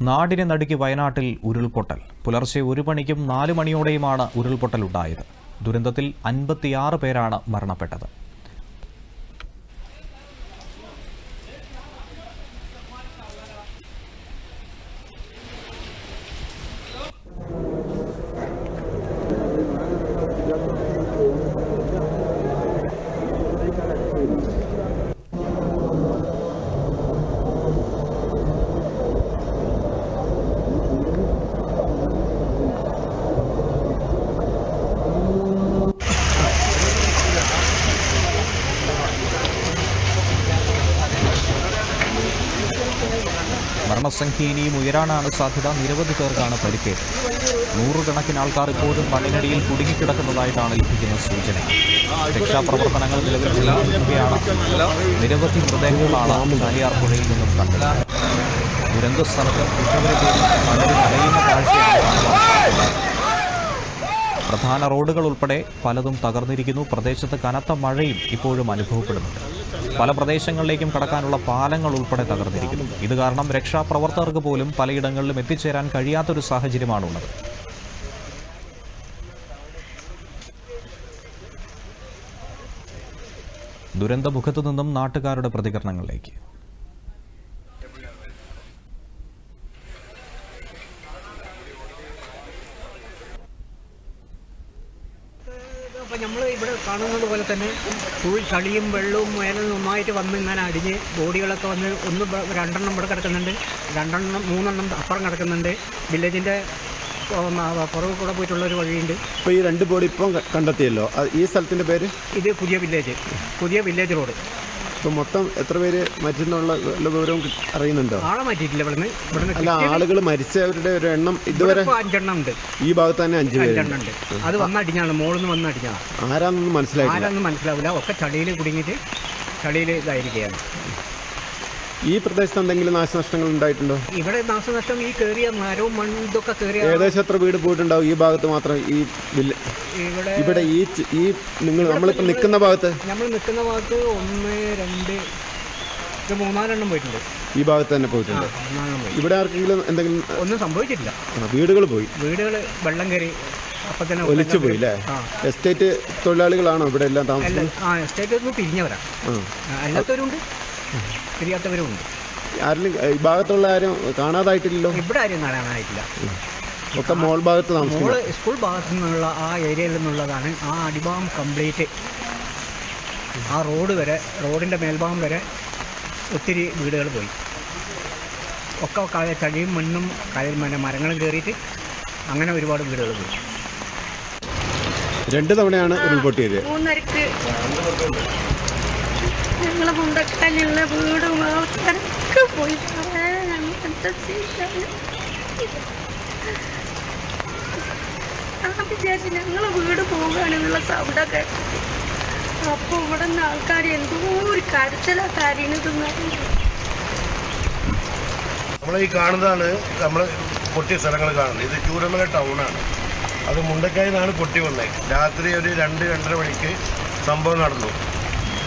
നാടിനെ നടുക്കി വയനാട്ടിൽ ഉരുൾപൊട്ടൽ. പുലർച്ചെ ഒരു മണിക്കും നാല് മണിയോടെയുമാണ് ഉരുൾപൊട്ടൽ ഉണ്ടായത് ദുരന്തത്തിൽ അൻപത്തിയാറ് പേരാണ് മരണപ്പെട്ടത്. മരണസംഖ്യ ഇനിയും ഉയരാനാണ് സാധ്യത. നിരവധി പേർക്കാണ് പരിക്കേറ്റത്. നൂറുകണക്കിന് ആൾക്കാർ ഇപ്പോഴും മണ്ണിനടിയിൽ കുടുങ്ങിക്കിടക്കുന്നതായിട്ടാണ് ലഭിക്കുന്ന സൂചന. രക്ഷാപ്രവർത്തനങ്ങൾ നിലവിൽ നിലനിൽക്കുകയാണ്. നിരവധി മൃതദേഹങ്ങളാണ് ചാലിയാർ പുഴയിൽ നിന്നും കണ്ടത് ദുരന്ത സ്ഥലത്ത് പലരും അലയുന്ന കാഴ്ചയാണ് പ്രധാന റോഡുകൾ ഉൾപ്പെടെ പലതും തകർന്നിരിക്കുന്നു. പ്രദേശത്ത് കനത്ത മഴയും ഇപ്പോഴും അനുഭവപ്പെടുന്നുണ്ട്. പല പ്രദേശങ്ങളിലേക്കും കടക്കാനുള്ള പാലങ്ങൾ ഉൾപ്പെടെ തകർന്നിരിക്കുന്നു. ഇത് കാരണം രക്ഷാപ്രവർത്തകർക്ക് പോലും പലയിടങ്ങളിലും എത്തിച്ചേരാൻ കഴിയാത്തൊരു സാഹചര്യമാണുള്ളത്. ദുരന്തമുഖത്തു നിന്നും നാട്ടുകാരുടെ പ്രതികരണങ്ങളിലേക്ക്. അപ്പോൾ നമ്മൾ ഇവിടെ കാണുന്നത് പോലെ തന്നെ ഫുൾ ചളിയും വെള്ളവും മേലെ നന്നായിട്ട് വന്ന് ഇങ്ങനെ അടിഞ്ഞ് ബോഡികളൊക്കെ വന്ന് ഒന്ന് രണ്ടെണ്ണം ഇവിടെ കിടക്കുന്നുണ്ട്. രണ്ടെണ്ണം മൂന്നെണ്ണം അപ്പുറം കിടക്കുന്നുണ്ട്. വില്ലേജിന്റെ പുറകെ കൂടെ പോയിട്ടുള്ള ഒരു വഴിയുണ്ട്. ഇപ്പോൾ ഈ രണ്ട് ബോഡി ഇപ്പം കണ്ടെത്തിയല്ലോ. ഈ സ്ഥലത്തിന്റെ പേര്? ഇത് പുതിയ വില്ലേജ് പുതിയ വില്ലേജ് റോഡ് ഇപ്പം മൊത്തം എത്ര പേര് മരിച്ചെന്നുള്ള വിവരം അറിയുന്നുണ്ടോ? ആളെ മാറ്റിയിട്ടില്ല ഇവിടുന്ന്. ഇവിടുന്ന് അല്ല ആളുകൾ മരിച്ചവരുടെ ഒരു എണ്ണം ഇതുവരെ ഇപ്പോൾ അഞ്ചെണ്ണം ഉണ്ട്. ഈ ഭാഗത്ത് തന്നെ അഞ്ച് പേര്. അഞ്ചെണ്ണം ഉണ്ട്. അത് വന്നടിഞ്ഞാണ് മോളിൽ നിന്ന് വന്നടിഞ്ഞാണ്. ആരാന്നൊന്നും മനസ്സിലായിട്ടില്ല. ആരാന്നും മനസ്സിലാവില്ല. ഒക്കെ ചളിയിൽ കുടുങ്ങിയിട്ട് ചളിയിൽ ഇതായിരിക്കുകയാണ്. ഈ പ്രദേശത്ത് എന്തെങ്കിലും നാശനഷ്ടങ്ങൾ ഉണ്ടായിട്ടുണ്ടോ? ഇവിടെ നാശനഷ്ടം ഈ കേറിയ മരവും മണ്ണും ഇതൊക്കെ കേറിയ ഏകദേശം എത്ര വീട് പോയിട്ടുണ്ടാവും ഈ ഭാഗത്ത് മാത്രം ഈ വില്ല ഇവിടെ ഈ ഈ നിങ്ങൾ നമ്മളിപ്പോൾ നിൽക്കുന്ന ഭാഗത്ത്? നമ്മൾ നിൽക്കുന്ന ഭാഗത്ത് ഒന്ന് രണ്ട് മൂന്നാലെണ്ണം പോയിട്ടുണ്ട്. ഈ ഭാഗത്ത് തന്നെ പോയിട്ടുണ്ട്. ഇവിടെ ആർക്കെങ്കിലും എന്തെങ്കിലും ഒന്നും സംഭവിച്ചിട്ടില്ല. വീടുകൾ പോയി. വീടുകൾ വെള്ളം കയറി അപ്പൊ തന്നെ ഒലിച്ചു പോയി അല്ലേ? എസ്റ്റേറ്റ് തൊഴിലാളികളാണോ ഇവിടെ എല്ലാം താമസിക്കുന്നത്? ആ എസ്റ്റേറ്റ് പിരിഞ്ഞവരാ. അല്ലാത്തവരുണ്ട് പിരിയാത്തവരുമുണ്ട് ആരെങ്കിലും ഈ ഭാഗത്തുള്ള ആരും കാണാതായിട്ടില്ലല്ലോ? ഇവിടെ ആരും കാണാനായിട്ടില്ല ഒക്കെ മോൾ ഭാഗത്ത് മോൾ സ്കൂൾ ഭാഗത്തു നിന്നുള്ള ആ ഏരിയയിൽ നിന്നുള്ളതാണ് ആ അടിഭാഗം കംപ്ലീറ്റ് ആ റോഡ് വരെ റോഡിന്റെ മേൽഭാഗം വരെ ഒത്തിരി വീടുകൾ പോയി. ഒക്കെ ക- ചളിയും മണ്ണും കയൽ പിന്നെ മരങ്ങളും കയറിയിട്ട് അങ്ങനെ ഒരുപാട് വീടുകൾ പോയി. രണ്ട് തവണയാണ് ഉരുൾപൊട്ടിയത്. മൂന്നരക്ക്. ഞങ്ങളെ മുണ്ടക്കാനുള്ള വീടും ആൾക്കാരൊക്കെ പോയി. ഞങ്ങൾ എന്താ ചെയ്യാ? ഞാൻ വിചാരിച്ചു ഞങ്ങളെ വീട് പോവുകയാണെന്നുള്ള സൗണ്ടൊക്കെ അപ്പൊ ഇവിടെ നിന്ന് ആൾക്കാർ എന്തോ ഒരു കരച്ചിലാ കാര്യം നമ്മൾ ഈ കാണുന്നതാണ് നമ്മൾ പൊട്ടിയ സ്ഥലങ്ങൾ കാണുന്നത്. ഇത് ചൂരമല ടൗണാണ്. അത് മുണ്ടക്കായിൽ നിന്നാണ് പൊട്ടി വന്നത് രാത്രി ഒരു രണ്ട് രണ്ടര മണിക്ക് സംഭവം നടന്നു.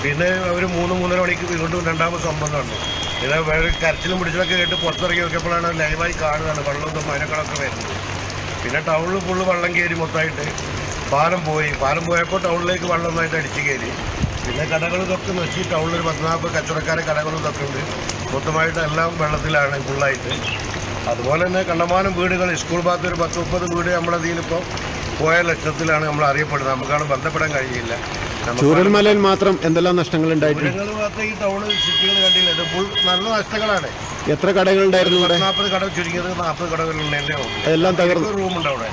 പിന്നെ അവർ മൂന്ന് മൂന്നര മണിക്ക് വീണ്ടും രണ്ടാമത് സംഭവം നടന്നു പിന്നെ വേറെ കരച്ചിലും പിടിച്ചിലൊക്കെ കേട്ട് പുറത്തിറങ്ങി നോക്കിയപ്പോഴാണ് ലൈവായി കാണുന്നതാണ്. വെള്ളവും മരങ്ങളൊക്കെ വരുന്നത്. പിന്നെ ടൗണിൽ ഫുള്ള് വെള്ളം കയറി മൊത്തമായിട്ട് പാലം പോയി. പാലം പോയപ്പോൾ ടൗണിലേക്ക് വെള്ളം നന്നായിട്ട് അടിച്ച് കയറി. പിന്നെ കടകൾ ഇതൊക്കെ നശി. ടൗണിൽ ഒരു പത്തനാപ്പ് കച്ചവടക്കാരെ കടകളും ഇതൊക്കെ ഉണ്ട്. മൊത്തമായിട്ട് എല്ലാം വെള്ളത്തിലാണ് ഫുള്ളായിട്ട് അതുപോലെ തന്നെ കണ്ടമാനം വീടുകൾ. സ്കൂൾ ഭാഗത്ത് ഒരു പത്ത് മുപ്പത് വീട് നമ്മുടെ ഇതിലിപ്പോൾ പോയ ലക്ഷത്തിലാണ് നമ്മൾ അറിയപ്പെടുന്നത്. നമുക്കാണ് ബന്ധപ്പെടാൻ കഴിയില്ല. ചൂരൽമലയിൽ മാത്രം എന്തെല്ലാം നഷ്ടങ്ങൾ ഉണ്ടായിട്ടുണ്ട് ഭാഗത്ത് ഈ ടൗൺ സിറ്റികൾ കണ്ടില്ല. ഇത് ഫുൾ നല്ല നഷ്ടങ്ങളാണ്. എത്ര കടകളുണ്ടായിരുന്നു ഇവിടെ? നാൽപ്പത് കട ചുരുങ്ങിയത് നാൽപ്പത് കടകളുണ്ട് എല്ലാം തകർന്നു. റൂമുണ്ട് അവിടെ.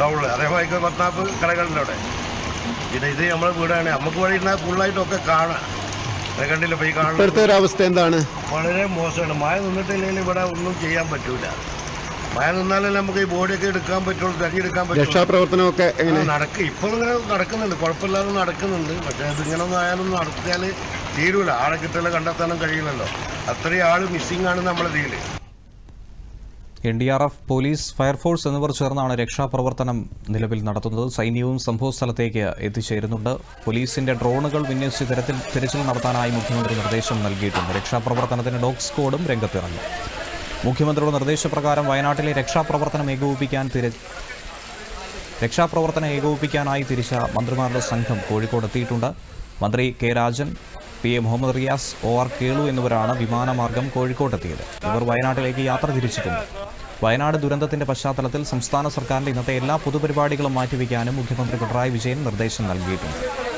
ടൗണിൽ അതേമാതിരി പത്ത് നാൽപ്പത് കടകളുണ്ട് അവിടെ. പിന്നെ ഇത് നമ്മളെ വീടാണ്. നമുക്ക് വഴി ഇരുന്നാൽ ഫുള്ളായിട്ടൊക്കെ കാണാം. കണ്ടില്ല? ഇപ്പോൾ ഈ ഒരു അവസ്ഥ എന്താണ്? വളരെ മോശമാണ്. മഴ നിന്നിട്ടില്ലെങ്കിൽ ഇവിടെ ഒന്നും ചെയ്യാൻ പറ്റൂല. മഴ നിന്നാലല്ലേ നമുക്ക് ഈ ബോഡിയൊക്കെ എടുക്കാൻ പറ്റുള്ളൂ തെരഞ്ഞെടുക്കാൻ പറ്റുള്ളൂ. രക്ഷാപ്രവർത്തനമൊക്കെ എങ്ങനെ നടക്കും. ഇപ്പോൾ ഇങ്ങനെ നടക്കുന്നുണ്ട്. കുഴപ്പമില്ലാതെ നടക്കുന്നുണ്ട്. പക്ഷേ ഇതിങ്ങനെ ഒന്നും ആയാലും നടത്തിയാൽ തീരൂല. ആളെ കിട്ടല കണ്ടെത്താനും കഴിയില്ലല്ലോ. അത്രയും ആൾ മിസ്സിംഗ് ആണ് നമ്മളെ ഇതിൽ N D R F police fire force എന്നിവർ ചേർന്നാണ് രക്ഷാപ്രവർത്തനം നിലവിൽ നടത്തുന്നത്. സൈന്യവും സംഭവസ്ഥലത്തേക്ക് എത്തിച്ചേരുന്നുണ്ട്. പോലീസിന്റെ ഡ്രോണുകൾ വിന്യസിച്ച് തരത്തിൽ തിരച്ചിൽ നടത്താനായി മുഖ്യമന്ത്രി നിർദ്ദേശം നൽകിയിട്ടുണ്ട്. രക്ഷാപ്രവർത്തനത്തിന് ഡോഗ് സ്ക്വാഡും രംഗത്തിറങ്ങി. മുഖ്യമന്ത്രിയുടെ നിർദ്ദേശപ്രകാരം വയനാട്ടിലെ രക്ഷാപ്രവർത്തനം ഏകോപിപ്പിക്കാൻ തിര രക്ഷാപ്രവർത്തനം ഏകോപിപ്പിക്കാനായി തിരിച്ച മന്ത്രിമാരുടെ സംഘം കോഴിക്കോട് എത്തിയിട്ടുണ്ട്. മന്ത്രി K Rajan P A Muhammad Riyas O R Kelu എന്നിവരാണ് വിമാനമാർഗം കോഴിക്കോട്ടെത്തിയത്. ഇവർ വയനാട്ടിലേക്ക് യാത്ര തിരിച്ചിട്ടുണ്ട്. വയനാട് ദുരന്തത്തിന്റെ പശ്ചാത്തലത്തിൽ സംസ്ഥാന സർക്കാരിന്റെ ഇന്നത്തെ എല്ലാ പൊതുപരിപാടികളും മാറ്റിവെക്കാനും മുഖ്യമന്ത്രി പിണറായി വിജയൻ നിർദ്ദേശം നൽകിയിട്ടുണ്ട്.